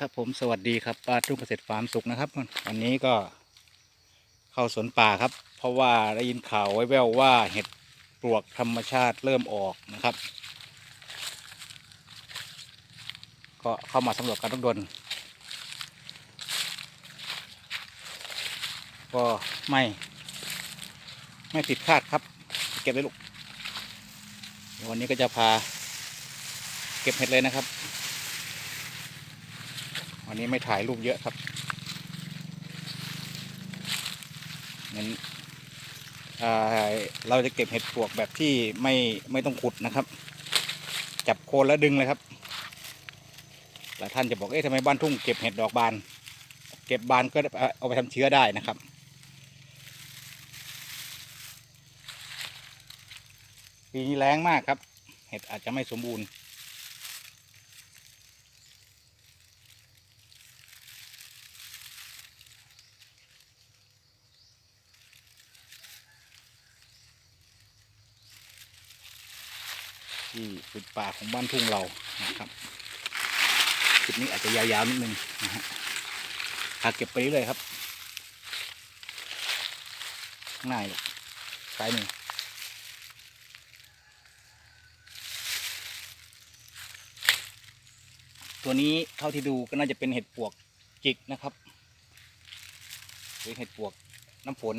ครับผมสวัสดีครับป้าทุ่งเกษตรฟาร์มสุขนะครับ วันนี้ก็เข้าสวนป่าครับ เพราะว่าได้ยินข่าวไว้แววว่าเห็ดปลวกธรรมชาติเริ่มออกนะครับ ก็เข้ามาสำรวจการทุกดนก็ไม่ ไม่ผิดคาดครับ เก็บเลยลูกวันนี้ก็จะพา เก็บเห็ดเลยนะครับ วันนี้ไม่ถ่ายรูปเยอะครับเน้นเราจะเก็บเห็ดปลวกแบบที่ไม่ไม่ต้องขุดนะครับ จับโคนแล้วดึงเลยครับหลายท่านจะบอกเอ๊ะทำไมบ้านทุ่งเก็บเห็ดดอกบาน เก็บบานก็เอาไปทำเชื้อได้นะครับ ปีนี้แรงมากครับ เห็ดอาจจะไม่สมบูรณ์ ที่เป็นป่าของบ้านทุ่งเรานะครับคลิปนี้อาจจะยาวๆนิดนึงนะฮะพาเก็บไปเรื่อยครับง่ายเลยซ้ายมือตัวนี้เท่าที่ดูก็น่าจะเป็นเห็ดปวกจิกนะครับหรือเห็ดปวกน้ำฝน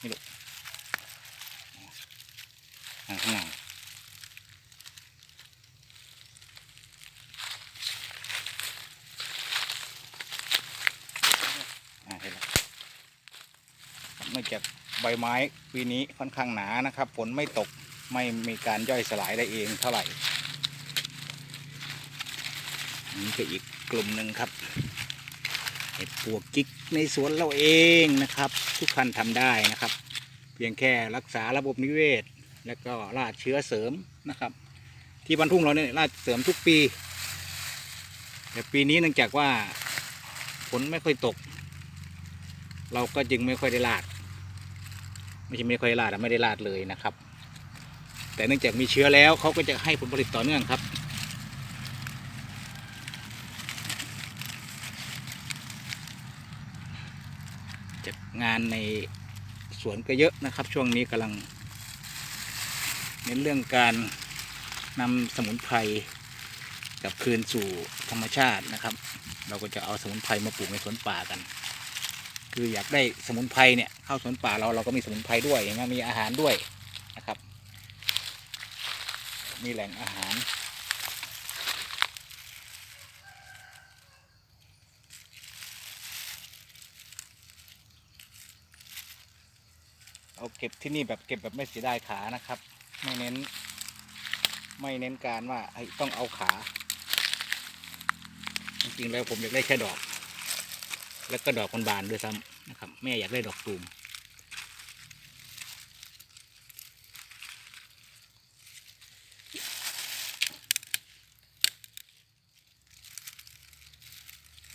นี่ลูกอ่าข้างในอ่าเห็นแล้วเนื่องจากใบไม้ปีนี้ค่อนข้างหนานะครับฝนไม่ตกไม่มีการย่อยสลายได้เองเท่าไหร่อันนี้ก็อีกกลุ่มหนึ่งครับเห็ดปวกจิกในสวนเราเองนะครับ ทุกคันทำได้นะครับ เพียงแค่รักษาระบบนิเวศ แล้วก็ราดเชื้อเสริมนะครับ ที่บรรทุ่งเราเนี่ยราดเสริมทุกปี แต่ปีนี้เนื่องจากว่าฝนไม่ค่อยตก เราก็จึงไม่ค่อยได้ลาด ไม่ใช่ไม่ค่อยลาดไม่ได้ลาดเลยนะครับ แต่เนื่องจากมีเชื้อแล้วเขาก็จะให้ผลผลิตต่อเนื่องครับจากงานในสวนก็เยอะนะครับ ช่วงนี้กำลัง เน้นเรื่องการนำสมุนไพรกลับคืนสู่ธรรมชาตินะครับ เราก็จะเอาสมุนไพรมาปลูกในสวนป่ากัน คืออยากได้สมุนไพรเนี่ยเข้าสวนป่าเราเราก็มีสมุนไพรด้วยอย่างเงี้ยมีอาหารด้วยนะครับมีแหล่งอาหาร เอาเก็บที่นี่แบบเก็บแบบไม่เสียดายขานะครับ ไม่เน้น ไม่เน้นการว่าต้องเอาขา จริงๆแล้วผมอยากได้แค่ดอก แล้วก็ดอกมันบานด้วยซ้ำ แม่อยากได้ดอกตูม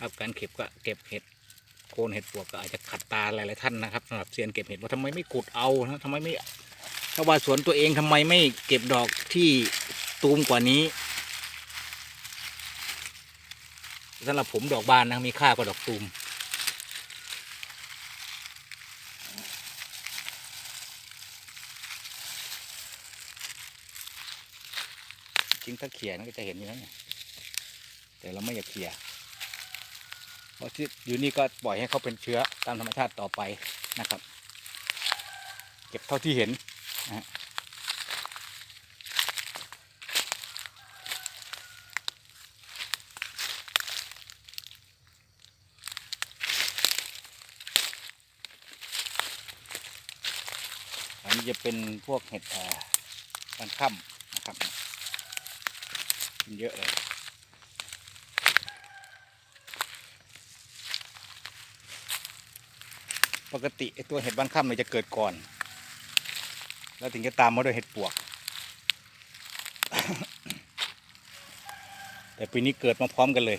ครับการเก็บก็เก็บเห็ดโคนเห็ดปวกก็อาจจะขัดตาหลายๆท่านนะครับสำหรับเซียนเก็บเห็ดว่าทำไมไม่ขุดเอานะทำไมไม่ถ้าว่าสวนตัวเองทำไมไม่เก็บดอกที่ตูมกว่านี้สำหรับผมดอกบานนะมีค่ากว่าดอกตูม จริงถ้าเขี่ยนก็จะเห็นอยู่แล้วเนี่ยแต่เราไม่อยากเขี่ยเพราะที่อยู่นี่ก็ปล่อยให้เขาเป็นเชื้อตามธรรมชาติต่อไปนะครับ เก็บเท่าที่เห็นนะอันนี้จะเป็นพวกเห็ดอ่าบันค่ำนะครับ เยอะเลยปกติไอตัวเห็ดบ้านค่ำเนี่ยจะเกิดก่อน แล้วถึงจะตามมาด้วยเห็ดปวก แต่ปีนี้เกิดมาพร้อมกันเลย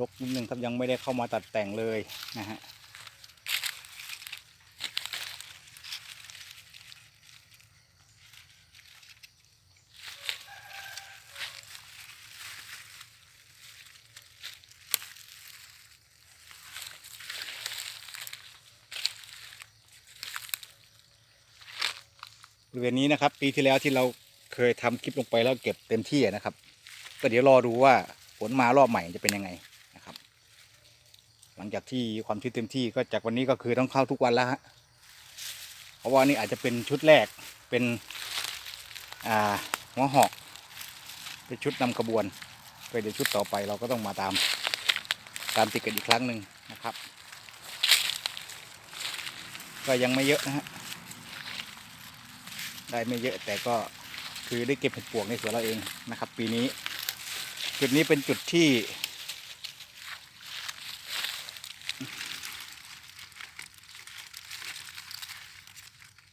ลกนิดนึงครับยังไม่ได้เข้ามาตัดแต่งเลยนะฮะบริเวณนี้นะครับ ปีที่แล้วที่เราเคยทำคลิปลงไปแล้วเก็บเต็มที่นะครับ ก็เดี๋ยวรอดูว่าผลมารอบใหม่จะเป็นยังไง หลังจากที่ความชื้นเต็มที่ก็จากวันนี้ก็คือต้องเข้าทุกวันแล้วฮะเพราะว่านี่อาจจะเป็นชุดแรกเป็นอ่าหัวหอกเป็นชุดนำขบวนก็เดี๋ยวชุดต่อไปเราก็ต้องมาตามตามติดกันอีกครั้งหนึ่งนะครับ ก็ยังไม่เยอะนะฮะได้ไม่เยอะแต่ก็คือได้เก็บเห็ดปวกในสวนเราเองนะครับ ปีนี้ จุดนี้เป็นจุดที่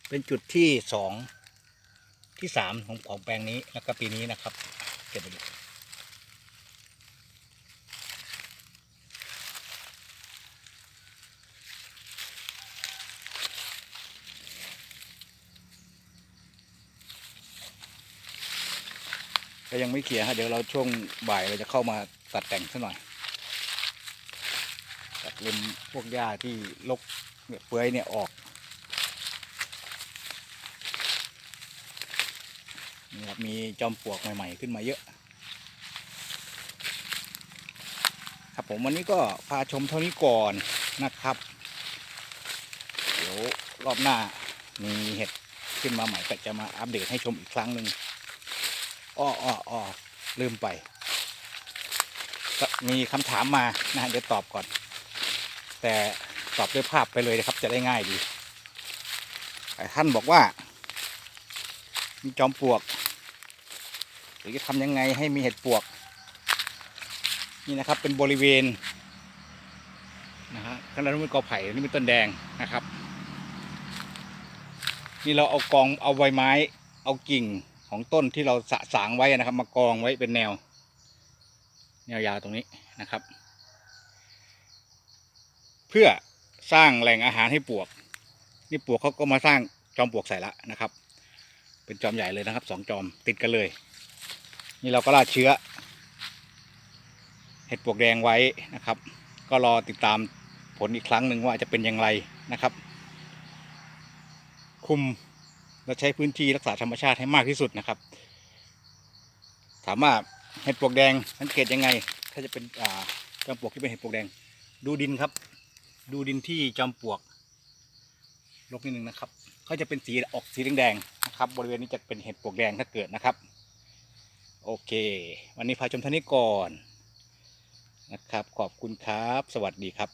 เป็นจุดที่สองที่สามของของแปลงนี้แล้วก็ปีนี้นะครับ เก็บไปดูก็ยังไม่เคลียร์ฮะเดี๋ยวเราช่วงบ่ายเราจะเข้ามาตัดแต่งซะหน่อย ตัดเล็มพวกหญ้าที่ลกเนี่ยเปื้อยเนี่ยออก นี่ครับมีจอมปลวกใหม่ ๆ ขึ้นมาเยอะ ครับผมวันนี้ก็พาชมเท่านี้ก่อนนะครับ เดี๋ยวรอบหน้ามีเห็ดขึ้นมาใหม่ก็จะมาอัปเดตให้ชมอีกครั้งหนึ่งอ้ออ้ออ้อลืมไป มีคำถามมานะฮะเดี๋ยวตอบก่อน แต่ตอบด้วยภาพไปเลยนะครับ จะได้ง่ายดีท่านบอกว่า มีจอมปลวก รือจะทำยังไงให้มีเห็ดปวก นี่นะครับเป็นบริเวณนะฮะข้างหน้านู้นเป็นกอไผ่นี่เป็นต้นแดงนะครับ นี่เราเอากองเอาใบไม้ เอากิ่งของต้นที่เราสะสางไว้นะครับ มากองไว้เป็นแนว แนวยาวตรงนี้นะครับ เพื่อสร้างแหล่งอาหารให้ปวก นี่ปวกเขาก็มาสร้างจอมปวกใส่ละนะครับ เป็นจอมใหญ่เลยนะครับสองจอมติดกันเลย นี่เราก็ราดเชื้อ เห็ดปวกแดงไว้นะครับ ก็รอติดตามผลอีกครั้งหนึ่งว่าจะเป็นอย่างไรนะครับ คุมและใช้พื้นที่รักษาธรรมชาติให้มากที่สุดนะครับ ถามว่าเห็ดปวกแดงสังเกตยังไง ถ้าจะเป็นจอมปลวกที่เป็นเห็ดปวกแดง ดูดินครับ ดูดินที่จอมปลวกลบนิดนึงนะครับเขาจะเป็นสีออกสีแดงๆนะครับ บริเวณนี้จะเป็นเห็ดปวกแดงถ้าเกิดนะครับ โอเค วันนี้พาชมท่านี้ก่อนนะครับ ขอบคุณครับ สวัสดีครับ